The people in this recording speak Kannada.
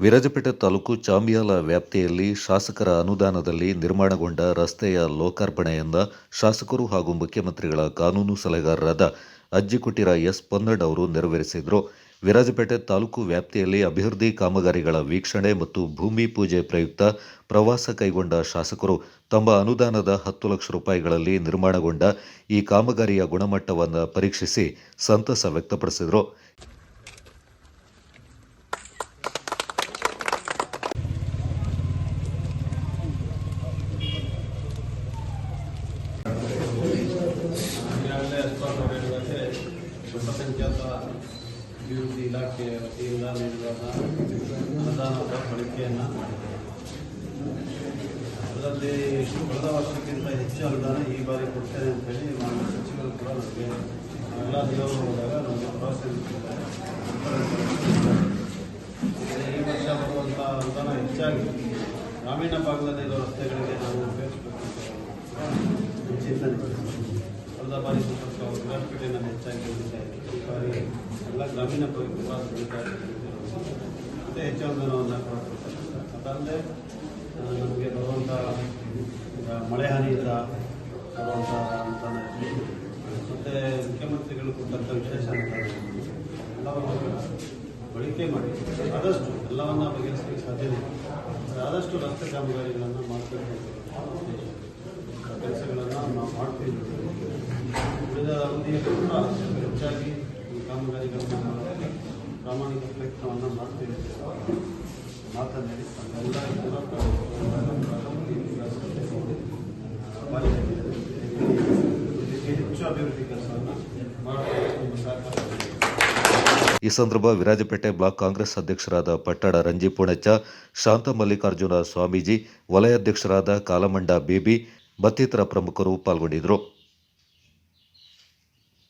ವಿರಾಜಪೇಟೆ ತಾಲೂಕು ಚಾಂಬಿಯಾಲ ವ್ಯಾಪ್ತಿಯಲ್ಲಿ ಶಾಸಕರ ಅನುದಾನದಲ್ಲಿ ನಿರ್ಮಾಣಗೊಂಡ ರಸ್ತೆಯ ಲೋಕಾರ್ಪಣೆಯಿಂದ ಶಾಸಕರು ಹಾಗೂ ಮುಖ್ಯಮಂತ್ರಿಗಳ ಕಾನೂನು ಸಲಹೆಗಾರರಾದ ಅಜ್ಜಿಕುಟ್ಟಿರ ಎಸ್. ಪೊನ್ನಡ್ ಅವರು ನೆರವೇರಿಸಿದರು. ವಿರಾಜಪೇಟೆ ತಾಲೂಕು ವ್ಯಾಪ್ತಿಯಲ್ಲಿ ಅಭಿವೃದ್ಧಿ ಕಾಮಗಾರಿಗಳ ವೀಕ್ಷಣೆ ಮತ್ತು ಭೂಮಿ ಪೂಜೆ ಪ್ರಯುಕ್ತ ಪ್ರವಾಸ ಕೈಗೊಂಡ ಶಾಸಕರು ತಮ್ಮ ಅನುದಾನದ ಹತ್ತು ಲಕ್ಷ ರೂಪಾಯಿಗಳಲ್ಲಿ ನಿರ್ಮಾಣಗೊಂಡ ಈ ಕಾಮಗಾರಿಯ ಗುಣಮಟ್ಟವನ್ನು ಪರೀಕ್ಷಿಸಿ ಸಂತಸ ವ್ಯಕ್ತಪಡಿಸಿದರು. ಅಲ್ಪಸಂಖ್ಯಾತ ಅಭಿವೃದ್ಧಿ ಇಲಾಖೆಯ ವತಿಯಿಂದ ಇಲಾಖೆ ಅನುದಾನದ ಬಳಕೆಯನ್ನು ಅದರಲ್ಲಿ ಕಳೆದ ವರ್ಷಕ್ಕಿಂತ ಹೆಚ್ಚು ಅನುದಾನ ಈ ಬಾರಿ ಕೊಡ್ತೇನೆ ಅಂತೇಳಿ ನಮ್ಮ ಸಚಿವರು ಕೂಡ ನಮಗೆ ಎಲ್ಲ ದೇವರು ಹೋದಾಗ ನಮಗೆ ಭರವಸೆ ನೀಡಿದ್ದಾರೆ. ಈ ವರ್ಷ ಬರುವಂಥ ಅನುದಾನ ಹೆಚ್ಚಾಗಿ ಗ್ರಾಮೀಣ ಭಾಗದಲ್ಲಿರುವ ರಸ್ತೆಗಳಿಗೆ ಬಾರಿ ವಿರಾಜಪೇಟೆಯನ್ನು ಹೆಚ್ಚಾಗಿ ಈ ಬಾರಿ ಎಲ್ಲ ಗ್ರಾಮೀಣ ಮತ್ತು ಹೆಚ್ಚು ಅನುದಾನವನ್ನು ಕೊಡ್ತಾರೆ ಅದಲ್ಲದೆ ನಮಗೆ ಬರುವಂಥ ಮಳೆ ಹಾನಿಯಿಂದ ಬರುವಂಥ ಅನುದಾನ ಮತ್ತು ಮುಖ್ಯಮಂತ್ರಿಗಳು ಕೊಟ್ಟಂಥ ವಿಶೇಷ ಎಲ್ಲವನ್ನು ಬಳಕೆ ಮಾಡಿ ಆದಷ್ಟು ಎಲ್ಲವನ್ನ ಬಗೆಹರಿಸಲಿಕ್ಕೆ ಸಾಧ್ಯ ಇಲ್ಲ. ಆದಷ್ಟು ರಸ್ತೆ ಕಾಮಗಾರಿಗಳನ್ನು ಮಾಡಬೇಕು ಕೆಲಸಗಳನ್ನು ನಾವು ಮಾಡ್ತೀವಿ ಈ ಸಂದರ್ಭ ವಿರಾಜಪೇಟೆ ಬ್ಲಾಕ್ ಕಾಂಗ್ರೆಸ್ ಅಧ್ಯಕ್ಷರಾದ ಪಟ್ಟಣ ರಂಜಿ ಶಾಂತ ಮಲ್ಲಿಕಾರ್ಜುನ ಸ್ವಾಮೀಜಿ, ವಲಯಾಧ್ಯಕ್ಷರಾದ ಕಾಲಮಂಡ ಬೇಬಿ, ಮತ್ತಿತರ ಪ್ರಮುಖರು ಪಾಲ್ಗೊಂಡಿದ್ದರು.